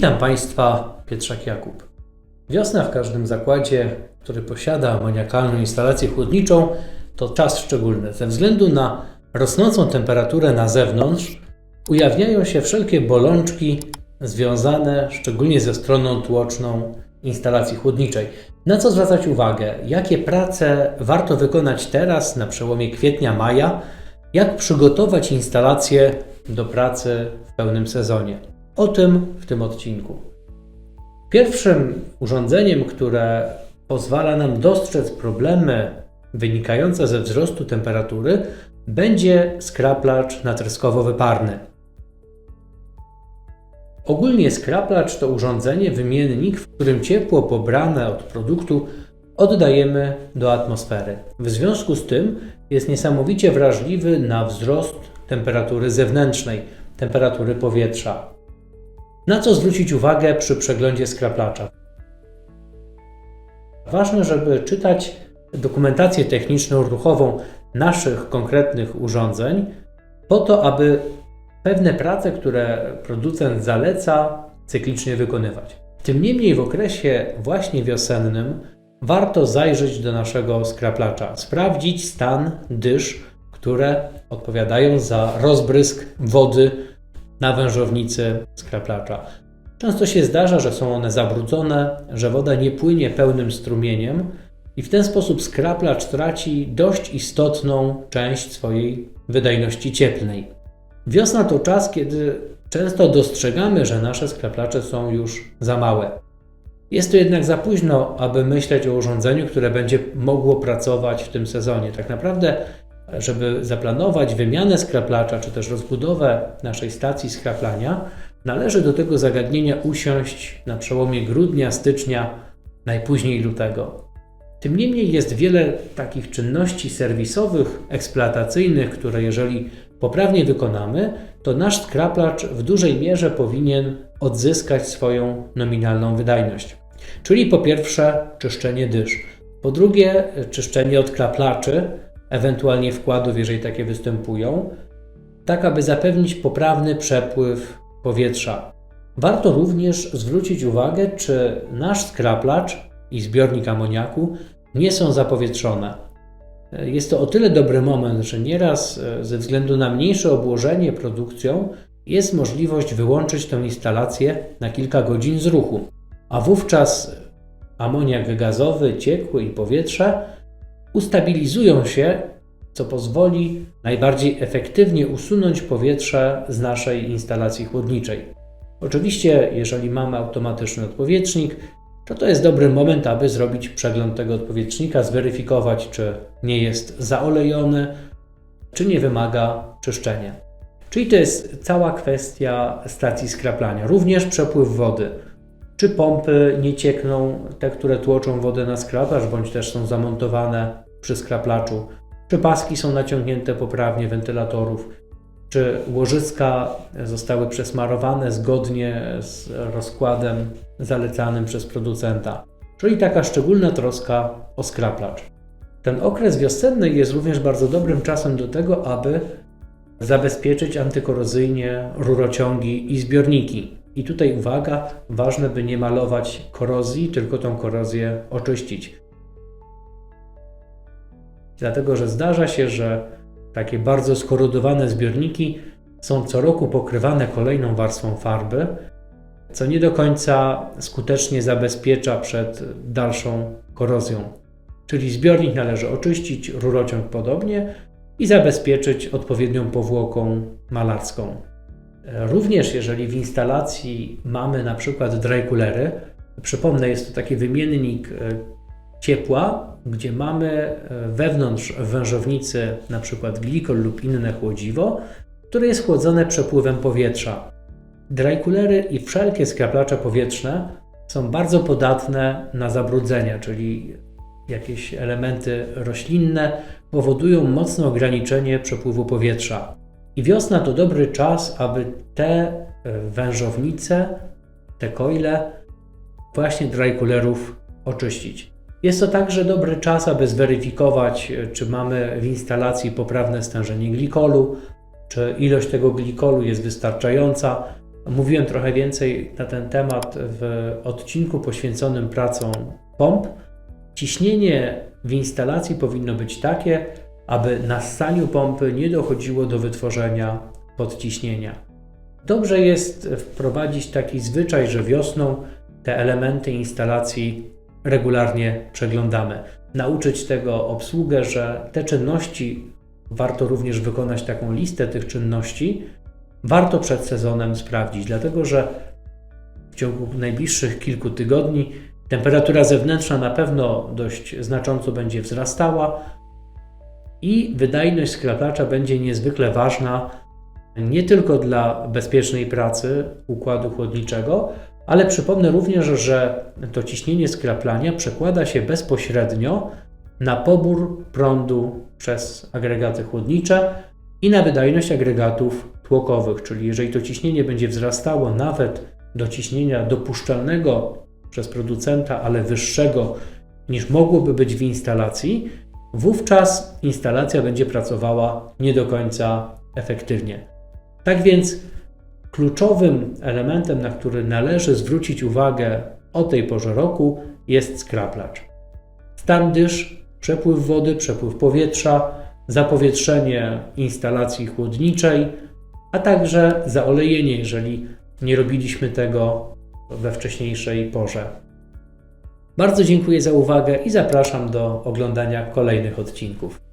Witam Państwa, Pietrzak Jakub. Wiosna w każdym zakładzie, który posiada amoniakalną instalację chłodniczą, to czas szczególny. Ze względu na rosnącą temperaturę na zewnątrz ujawniają się wszelkie bolączki związane szczególnie ze stroną tłoczną instalacji chłodniczej. Na co zwracać uwagę? Jakie prace warto wykonać teraz na przełomie kwietnia-maja? Jak przygotować instalację do pracy w pełnym sezonie? O tym w tym odcinku. Pierwszym urządzeniem, które pozwala nam dostrzec problemy wynikające ze wzrostu temperatury, będzie skraplacz natryskowo-wyparny. Ogólnie skraplacz to urządzenie, wymiennik, w którym ciepło pobrane od produktu oddajemy do atmosfery. W związku z tym jest niesamowicie wrażliwy na wzrost temperatury zewnętrznej, temperatury powietrza. Na co zwrócić uwagę przy przeglądzie skraplacza? Ważne, żeby czytać dokumentację techniczną, ruchową naszych konkretnych urządzeń, po to, aby pewne prace, które producent zaleca, cyklicznie wykonywać. Tym niemniej w okresie właśnie wiosennym warto zajrzeć do naszego skraplacza, sprawdzić stan dysz, które odpowiadają za rozbrysk wody na wężownicy skraplacza. Często się zdarza, że są one zabrudzone, że woda nie płynie pełnym strumieniem i w ten sposób skraplacz traci dość istotną część swojej wydajności cieplnej. Wiosna to czas, kiedy często dostrzegamy, że nasze skraplacze są już za małe. Jest to jednak za późno, aby myśleć o urządzeniu, które będzie mogło pracować w tym sezonie. Tak naprawdę żeby zaplanować wymianę skraplacza, czy też rozbudowę naszej stacji skraplania, należy do tego zagadnienia usiąść na przełomie grudnia, stycznia, najpóźniej lutego. Tym niemniej jest wiele takich czynności serwisowych, eksploatacyjnych, które jeżeli poprawnie wykonamy, to nasz skraplacz w dużej mierze powinien odzyskać swoją nominalną wydajność. Czyli po pierwsze czyszczenie dysz, po drugie czyszczenie odklaplaczy, ewentualnie wkładów, jeżeli takie występują, tak aby zapewnić poprawny przepływ powietrza. Warto również zwrócić uwagę, czy nasz skraplacz i zbiornik amoniaku nie są zapowietrzone. Jest to o tyle dobry moment, że nieraz e, ze względu na mniejsze obłożenie produkcją jest możliwość wyłączyć tę instalację na kilka godzin z ruchu, a wówczas amoniak gazowy, ciekły i powietrze ustabilizują się, co pozwoli najbardziej efektywnie usunąć powietrze z naszej instalacji chłodniczej. Oczywiście, jeżeli mamy automatyczny odpowietrznik, to to jest dobry moment, aby zrobić przegląd tego odpowietrznika, zweryfikować, czy nie jest zaolejony, czy nie wymaga czyszczenia. Czyli to jest cała kwestia stacji skraplania, również przepływ wody. Czy pompy nie ciekną, te, które tłoczą wodę na skrapacz, bądź też są zamontowane przy skraplaczu? Czy paski są naciągnięte poprawnie wentylatorów? Czy łożyska zostały przesmarowane zgodnie z rozkładem zalecanym przez producenta? Czyli taka szczególna troska o skraplacz. Ten okres wiosenny jest również bardzo dobrym czasem do tego, aby zabezpieczyć antykorozyjnie rurociągi i zbiorniki. I tutaj uwaga, ważne by nie malować korozji, tylko tą korozję oczyścić. Dlatego, że zdarza się, że takie bardzo skorodowane zbiorniki są co roku pokrywane kolejną warstwą farby, co nie do końca skutecznie zabezpiecza przed dalszą korozją. Czyli zbiornik należy oczyścić, rurociąg podobnie i zabezpieczyć odpowiednią powłoką malarską. Również jeżeli w instalacji mamy na przykład dry coolery, przypomnę, jest to taki wymiennik e, ciepła, gdzie mamy e, wewnątrz wężownicy na przykład glikol lub inne chłodziwo, które jest chłodzone przepływem powietrza. Dry coolery i wszelkie skraplacze powietrzne są bardzo podatne na zabrudzenia, czyli jakieś elementy roślinne powodują mocne ograniczenie przepływu powietrza. I wiosna to dobry czas, aby te e, wężownice, te coile właśnie dry coolerów oczyścić. Jest to także dobry czas, aby zweryfikować, e, czy mamy w instalacji poprawne stężenie glikolu, czy ilość tego glikolu jest wystarczająca, Mówiłem trochę więcej na ten temat w odcinku poświęconym pracom pomp. Ciśnienie w instalacji powinno być takie, aby na ssaniu pompy nie dochodziło do wytworzenia podciśnienia. Dobrze jest wprowadzić taki zwyczaj, że wiosną te elementy instalacji regularnie przeglądamy. Nauczyć tego obsługę, że te czynności warto również wykonać taką listę tych czynności, warto przed sezonem sprawdzić, dlatego że w ciągu najbliższych kilku tygodni temperatura zewnętrzna na pewno dość znacząco będzie wzrastała i wydajność skrapacza będzie niezwykle ważna nie tylko dla bezpiecznej pracy układu chłodniczego, ale przypomnę również, że to ciśnienie skraplania przekłada się bezpośrednio na pobór prądu przez agregaty chłodnicze i na wydajność agregatów tłokowych, czyli jeżeli to ciśnienie będzie wzrastało nawet do ciśnienia dopuszczalnego przez producenta, ale wyższego niż mogłoby być w instalacji, wówczas instalacja będzie pracowała nie do końca efektywnie. Tak więc kluczowym elementem, na który należy zwrócić uwagę o tej porze roku, jest skraplacz. Stan dysz, przepływ wody, przepływ powietrza, zapowietrzenie instalacji chłodniczej, a także zaolejenie, jeżeli nie robiliśmy tego we wcześniejszej porze. Bardzo dziękuję za uwagę i zapraszam do oglądania kolejnych odcinków.